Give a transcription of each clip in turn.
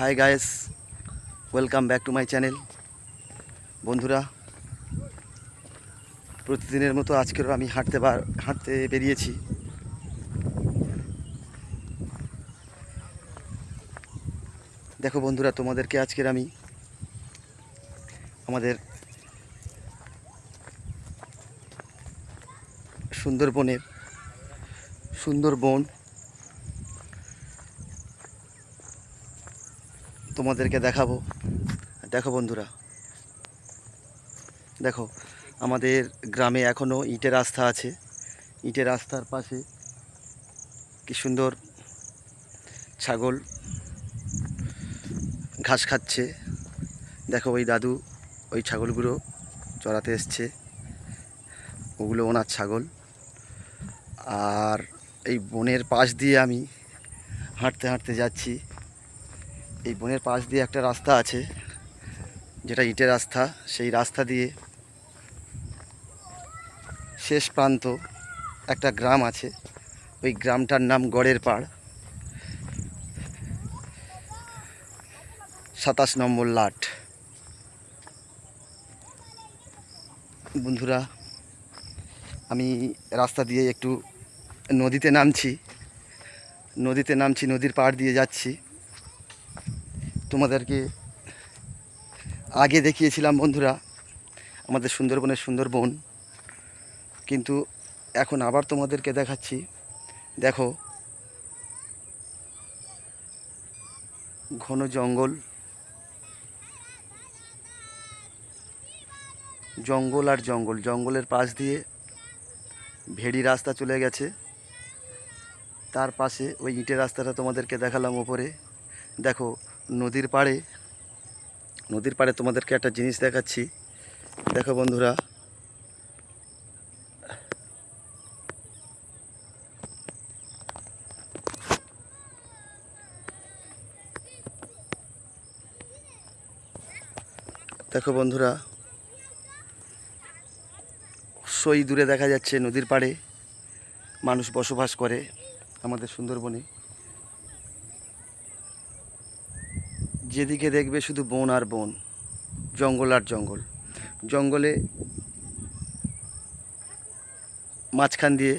Hi guys welcome back to my channel বন্ধুরা, প্রতিদিনের মতো আজকেরও আমি হাঁটতে বার হাঁটতে বেরিয়েছি। দেখো বন্ধুরা, তোমাদেরকে আজকের আমি আমাদের সুন্দরবনের, সুন্দরবন তোমাদেরকে দেখাবো। দেখো বন্ধুরা। দেখো, আমাদের গ্রামে এখনও ইটের রাস্তা আছে। ইটের রাস্তার পাশে কি সুন্দর ছাগল ঘাস খাচ্ছে। দেখো, ওই দাদু ওই ছাগলগুলো চড়াতে এসছে। ওগুলো ওনার ছাগল। আর এই বনের পাশ দিয়ে আমি হাঁটতে হাঁটতে যাচ্ছি। এই বনের পাশ দিয়ে একটা রাস্তা আছে, যেটা ইটের রাস্তা। সেই রাস্তা দিয়ে শেষ প্রান্ত একটা গ্রাম আছে। ওই গ্রামটার নাম গড়ের পাড়। সাতাশ নম্বর লাট। বন্ধুরা, আমি রাস্তা দিয়ে একটু নদীতে নামছি। নদীতে নামছি, নদীর পাড় দিয়ে যাচ্ছি। তোমাদেরকে আগে দেখিয়েছিলাম বন্ধুরা, আমাদের সুন্দরবনের সুন্দরবন। কিন্তু এখন আবার তোমাদেরকে দেখাচ্ছি। দেখো, ঘন জঙ্গল। জঙ্গল আর জঙ্গল, জঙ্গলের পাশ দিয়ে ভেড়ি রাস্তা চলে গেছে। তার পাশে ওই ইটের রাস্তাটা তোমাদেরকে দেখালাম ওপরে। দেখো নদীর পাড়ে নদীর পাড়ে তোমাদেরকে একটা জিনিস দেখাচ্ছি। দেখো বন্ধুরা। দেখো বন্ধুরা। সই দূরে দেখা যাচ্ছে নদীর পাড়ে। মানুষ বসবাস করে আমাদের সুন্দরবনে। যেদিকে দেখবে শুধু বন আর বন, জঙ্গল আর জঙ্গল। জঙ্গলে মাঝখান দিয়ে,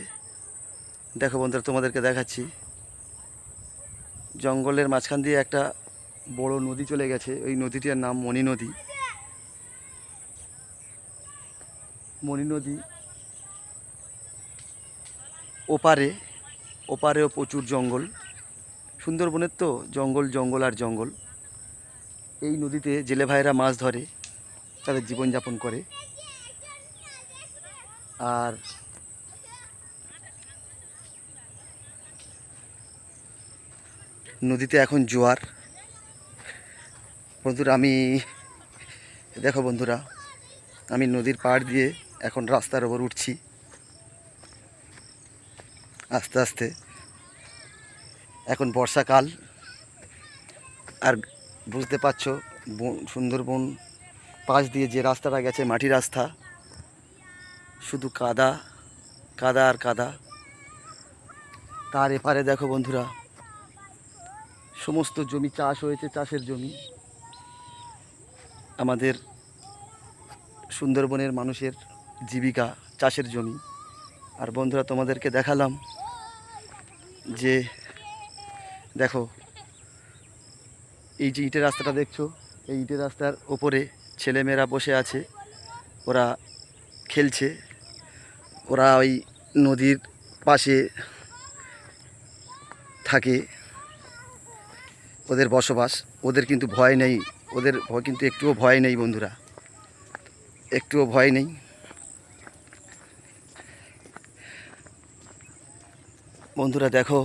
দেখো বন্ধুরা, তোমাদেরকে দেখাচ্ছি। জঙ্গলের মাঝখান দিয়ে একটা বড় নদী চলে গেছে। ওই নদীটির নাম মণি নদী। মণি নদী ওপারে, ওপারেও প্রচুর জঙ্গল। সুন্দরবনের তো জঙ্গল জঙ্গল আর জঙ্গল। এই নদীতে জেলে ভাইরা মাছ ধরে, তাদের জীবনযাপন করে। আর নদীতে এখন জোয়ার। বন্ধুরা, আমি, দেখো বন্ধুরা, আমি নদীর পাড় দিয়ে এখন রাস্তার ওপর উঠছি। আস্তে আস্তে। এখন বর্ষাকাল, আর বুঝতে পারছ, বন- সুন্দরবন পাশ দিয়ে যে রাস্তাটা গেছে, মাটি রাস্তা, শুধু কাদা কাদা আর কাদা। তার এপারে দেখো বন্ধুরা, সমস্ত জমি চাষ হয়েছে, চাষের জমি। আমাদের সুন্দরবনের মানুষের জীবিকা, চাষের জমি। আর বন্ধুরা, তোমাদেরকে দেখালাম যে, দেখো এই যে ইটের রাস্তাটা দেখছ, এই ইটের রাস্তার ওপরে ছেলেমেয়েরা বসে আছে, ওরা খেলছে, ওরা ওই নদীর পাশে থাকে, ওদের বসবাস, ওদের কিন্তু ভয় নেই, ওদের কিন্তু একটুও ভয় নেই বন্ধুরা, একটুও ভয় নেই। বন্ধুরা দেখো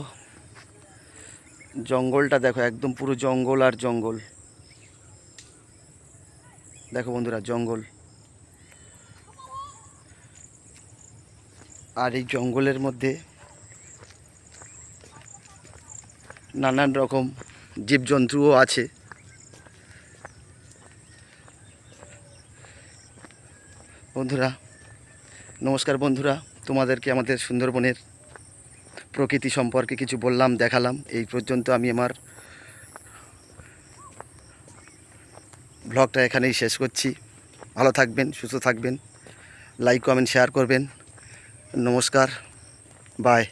জঙ্গলটা দেখো, একদম পুরো জঙ্গল আর জঙ্গল। দেখো বন্ধুরা, জঙ্গল। আর এই জঙ্গলের মধ্যে নানান রকম জীবজন্তুও আছে। বন্ধুরা, নমস্কার বন্ধুরা, তোমাদেরকে আমাদের সুন্দরবনের প্রকৃতি সম্পর্কে কিছু বললাম, দেখালাম। এই পর্যন্ত আমি আমার ব্লগটা এখানেই শেষ করছি। ভালো থাকবেন, সুস্থ থাকবেন। লাইক কমেন্ট শেয়ার করবেন। নমস্কার। বাই